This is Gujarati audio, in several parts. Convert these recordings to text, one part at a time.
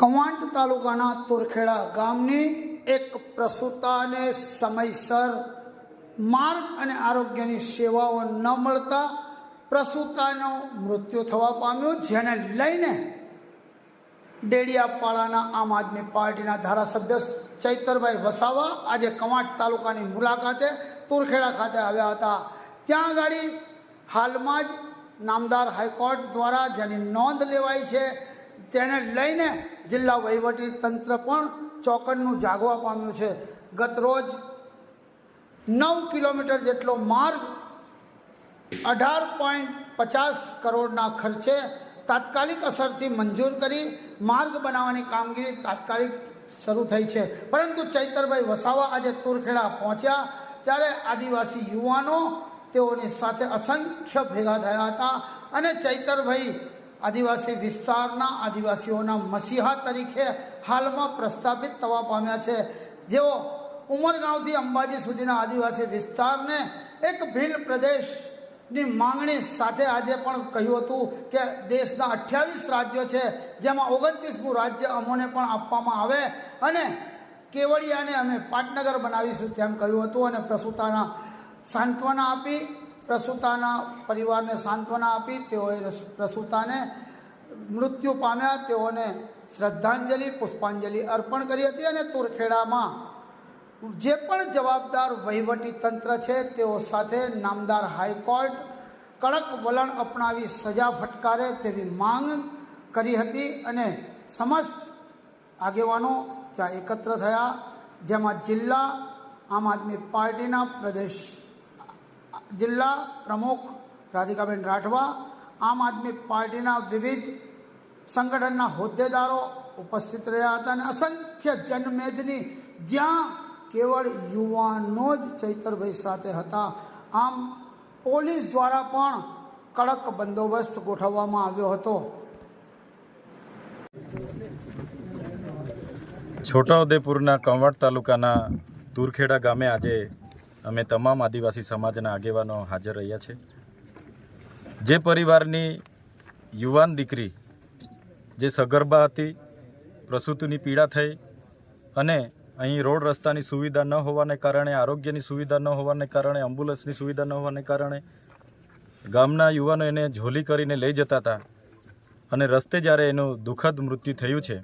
કવાંટ તાલુકાના તુરખેડા ગામની એક પ્રસૂતાને સમયસર માર્ગ અને આરોગ્યની સેવાઓ ન મળતા પ્રસૂતાનો મૃત્યુ થવા પામ્યું, જેને લઈને ડેડિયાપાડાના આમ આદમી પાર્ટીના ધારાસભ્ય ચૈતરભાઈ વસાવા આજે કવાંટ તાલુકાની મુલાકાતે તુરખેડા ખાતે આવ્યા હતા. ત્યાં આગળ હાલમાં જ નામદાર હાઈકોર્ટ દ્વારા જેની નોંધ લેવાઈ છે તેને લઈને જિલ્લા વહીવટી તંત્ર પણ ચોકનનું જાગવા પામ્યું છે. ગત રોજ નવ કિલોમીટર જેટલો માર્ગ અઢાર પોઈન્ટ પચાસ કરોડના ખર્ચે તાત્કાલિક અસરથી મંજૂર કરી માર્ગ બનાવવાની કામગીરી તાત્કાલિક શરૂ થઈ છે. પરંતુ ચૈતરભાઈ વસાવા આજે તુરખેડા પહોંચ્યા ત્યારે આદિવાસી યુવાનો તેઓની સાથે અસંખ્ય ભેગા થયા હતા અને ચૈતરભાઈ આદિવાસી વિસ્તારના આદિવાસીઓના મસીહા તરીકે હાલમાં પ્રસ્થાપિત થવા પામ્યા છે. જેઓ ઉમરગાંવથી અંબાજી સુધીના આદિવાસી વિસ્તારને એક ભીલ પ્રદેશની માંગણી સાથે આજે પણ કહ્યું હતું કે દેશના અઠ્યાવીસ રાજ્યો છે, જેમાં ઓગણત્રીસમું રાજ્ય અમોને પણ આપવામાં આવે અને કેવડિયાને અમે પાટનગર બનાવીશું તેમ કહ્યું હતું અને પ્રસૂતાના સાંત્વના આપી પ્રસૂતાના પરિવારને સાંત્વના આપી, તેઓએ પ્રસૂતાને મૃત્યુ પામ્યા, તેઓને શ્રદ્ધાંજલિ, પુષ્પાંજલિ અર્પણ કરી હતી અને તુરખેડામાં જે પણ જવાબદાર વહીવટી તંત્ર છે, તેઓ સાથે નામદાર હાઈકોર્ટ કડક વલણ અપનાવી સજા ફટકારે તેવી માંગ કરી હતી અને સમસ્ત આગેવાનો ત્યાં એકત્ર થયા, જેમાં જિલ્લા આમ આદમી પાર્ટીના પ્રદેશ જિલ્લા પ્રમુખ રાધિકાબેન રાઠવા, આમ આદમી પાર્ટીના વિવિધ સંગઠનના હોદ્દેદારો ઉપસ્થિત રહ્યા હતા અને અસંખ્ય જનમેદની જ્યાં કેવળ યુવાનો જ ચૈતરભાઈ સાથે હતા. આમ પોલીસ દ્વારા પણ કડક બંદોબસ્ત ગોઠવવામાં આવ્યો હતો. છોટાઉદેપુરના કંવટ તાલુકાના તુરખેડા ગામે આજે અમે તમામ આદિવાસી સમાજના આગેવાનો હાજર રહ્યા છે. જે પરિવારની યુવાન દીકરી જે સગર્ભા હતી, પ્રસૂતિની પીડા થઈ અને અહીં રોડ રસ્તાની સુવિધા ન હોવાને કારણે, આરોગ્યની સુવિધા ન હોવાને કારણે એમ્બ્યુલન્સની સુવિધા ન હોવાને કારણે ગામના યુવાનો એને ઝોલી કરીને લઈ જતા હતા અને રસ્તે જ્યારે એનું દુઃખદ મૃત્યુ થયું છે,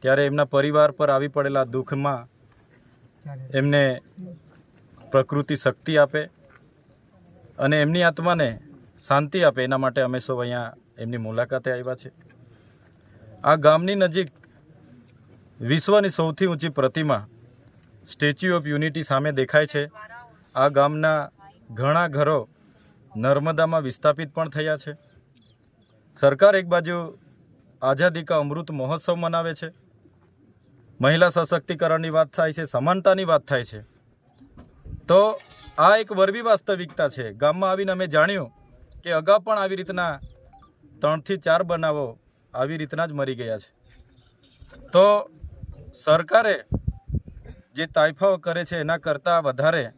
ત્યારે એમના પરિવાર પર આવી પડેલા દુઃખમાં એમને પ્રકૃતિ શક્તિ આપે અને એમની આત્માને શાંતિ આપે, એના માટે અમે સૌ અહીંયા એમની મુલાકાતે આવ્યા છે. આ ગામની નજીક વિશ્વની સૌથી ઊંચી પ્રતિમા સ્ટેચ્યુ ઓફ યુનિટી સામે દેખાય છે. આ ગામના ઘણા ઘરો નર્મદામાં વિસ્થાપિત પણ થયા છે. સરકાર એક બાજુ આઝાદી કા અમૃત મહોત્સવ મનાવે છે. મહિલા સશક્તિકરણની વાત થાય છે, સમાનતાની વાત થાય છે. તો આ એક વરવી વાસ્તવિકતા છે. ગામમાં આવીને અમે જાણ્યું કે અગાઉ પણ આવી રીતના ત્રણથી ચાર બનાવો આવી રીતના જ મરી ગયા છે. તો સરકારે જે તાઇફાઓ કરે છે એના કરતાં વધારે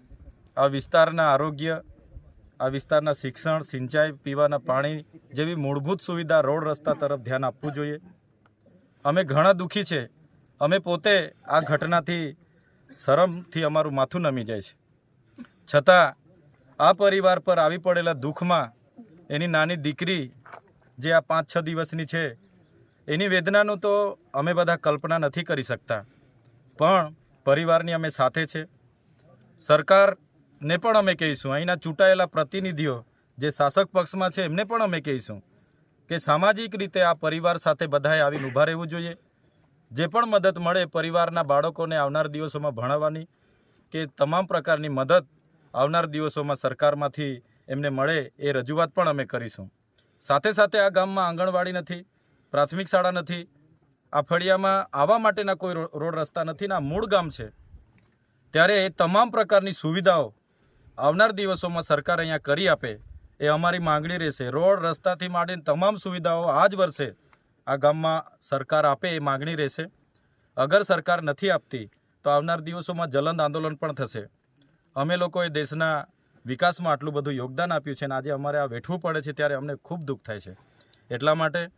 આ વિસ્તારના આરોગ્ય, આ વિસ્તારના શિક્ષણ, સિંચાઈ, પીવાના પાણી જેવી મૂળભૂત સુવિધા રોડ રસ્તા તરફ ધ્યાન આપવું જોઈએ. અમે ઘણા દુઃખી છે. અમે પોતે આ ઘટનાથી શરમથી અમારું માથું નમી જાય છે. છતાં આ પરિવાર પર આવી પડેલા દુઃખમાં એની નાની દીકરી જે આ પાંચ છ દિવસની છે, એની વેદનાનું તો અમે બધા કલ્પના નથી કરી શકતા. પણ પરિવારની અમે સાથે છે. સરકારને પણ અમે કહીશું, અહીંના ચૂંટાયેલા પ્રતિનિધિઓ જે શાસક પક્ષમાં છે, એમને પણ અમે કહીશું કે સામાજિક રીતે આ પરિવાર સાથે બધાએ આવીને ઊભા રહેવું જોઈએ. જે પણ મદદ મળે પરિવારના બાળકોને આવનાર દિવસોમાં ભણાવવાની, કે તમામ પ્રકારની મદદ આવનાર દિવસોમાં સરકારમાંથી એમને મળે એ રજૂઆત પણ અમે કરીશું. સાથે સાથે આ ગામમાં આંગણવાડી નથી, પ્રાથમિક શાળા નથી, આ ફળિયામાં આવવા માટેના કોઈ રોડ રસ્તા નથી ને મૂળ ગામ છે. ત્યારે એ તમામ પ્રકારની સુવિધાઓ આવનાર દિવસોમાં સરકાર અહીંયા કરી આપે એ અમારી માંગણી રહેશે. રોડ રસ્તાથી માંડીને તમામ સુવિધાઓ આ જ વર્ષે આ ગામમાં સરકાર આપે એ માંગણી રહેશે. અગર સરકાર નથી આપતી તો આવનાર દિવસોમાં જલંદ આંદોલન પણ થશે. અમે લોકોએ દેશના વિકાસમાં આટલું બધું યોગદાન આપ્યું છે અને આજે અમારે આ વેઠવું પડે છે ત્યારે અમને ખૂબ દુઃખ થાય છે. એટલા માટે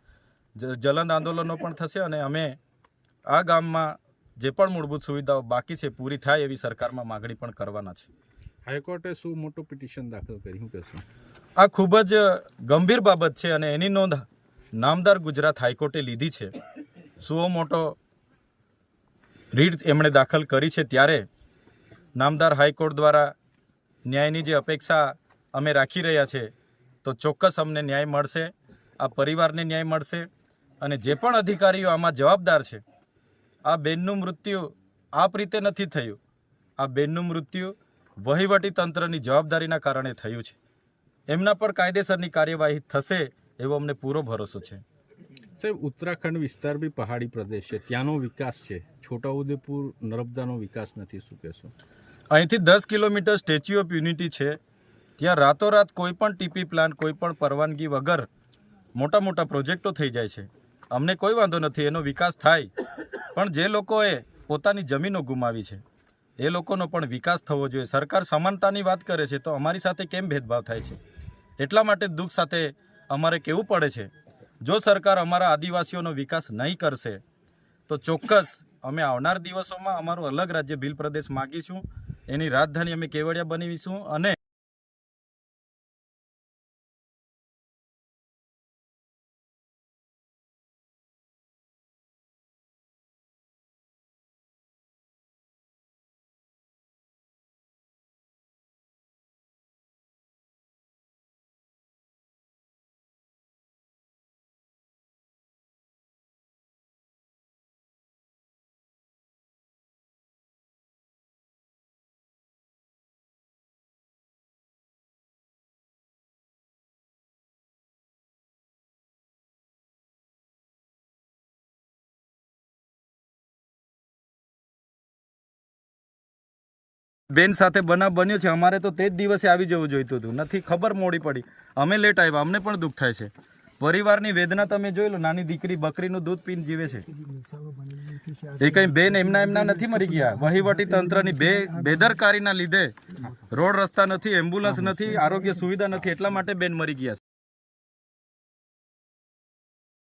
જ- જલંદ આંદોલનો પણ થશે અને અમે આ ગામમાં જે પણ મૂળભૂત સુવિધાઓ બાકી છે પૂરી થાય એવી સરકારમાં માગણી પણ કરવાના છે. હાઈકોર્ટે શું મોટું પિટિશન દાખલ કરી કહેશો. આ ખૂબ જ ગંભીર બાબત છે અને એની નોંધ નામદાર ગુજરાત હાઈકોર્ટે લીધી છે. સુઓ મોટો રીટ એમણે દાખલ કરી છે ત્યારે નામદાર હાઈકોર્ટ દ્વારા ન્યાયની જે અપેક્ષા અમે રાખી રહ્યા છે, તો ચોક્કસ અમને ન્યાય મળશે, આ પરિવારને ન્યાય મળશે અને જે પણ અધિકારીઓ આમાં જવાબદાર છે, આ બેનનું મૃત્યુ આપ રીતે નથી થયું. આ બેનનું મૃત્યુ વહીવટી તંત્રની જવાબદારીના કારણે થયું છે. એમના પર કાયદેસરની કાર્યવાહી થશે એવો અમને પૂરો ભરોસો છે. સાહેબ, ઉત્તરાખંડ વિસ્તાર બી પહાડી પ્રદેશ છે. ત્યાંનો વિકાસ છે. છોટાઉદેપુર નર્મદાનો વિકાસ નથી, શું કહેશો? અહીંથી દસ કિલોમીટર સ્ટેચ્યુ ઓફ યુનિટી છે. ત્યાં રાતોરાત કોઈ પણ ટીપી પ્લાન કોઈ પણ પરવાનગી વગર મોટા મોટા પ્રોજેક્ટો થઈ જાય છે. અમને કોઈ વાંધો નથી, એનો વિકાસ થાય. પણ જે લોકોએ પોતાની જમીનો ગુમાવી છે, એ લોકોનો પણ વિકાસ થવો જોઈએ. સરકાર સમાનતાની વાત કરે છે તો અમારી સાથે કેમ ભેદભાવ થાય છે? એટલા માટે દુઃખ સાથે અમારે કહેવું પડે છે, જો સરકાર અમારા આદિવાસીઓનો વિકાસ નહીં કરશે, તો ચોક્કસ અમે આવનાર દિવસોમાં અમારું અલગ રાજ્ય ભીલ પ્રદેશ માગીશું. એની રાજધાની અમે કેવડિયા બનાવીશું અને બેન સાથે બનાવ બન્યો છે. અમારે તો તે જ દિવસે આવી જવું જોઈતું હતું. નથી, ખબર મોડી પડી. અમે લેટ આવ્યા. અમને પણ દુઃખ થાય છે. પરિવારની વેદના તમે જોઈ લો. નાની દીકરી, બકરીનું દૂધ પીને જીવે છે. એ કઈ બેન એમના એમના નથી મરી ગયા? વહીવટી તંત્રની બે બેદરકારીના લીધે રોડ રસ્તા નથી, એમ્બ્યુલન્સ નથી, આરોગ્ય સુવિધા નથી. એટલા માટે બેન મરી ગયા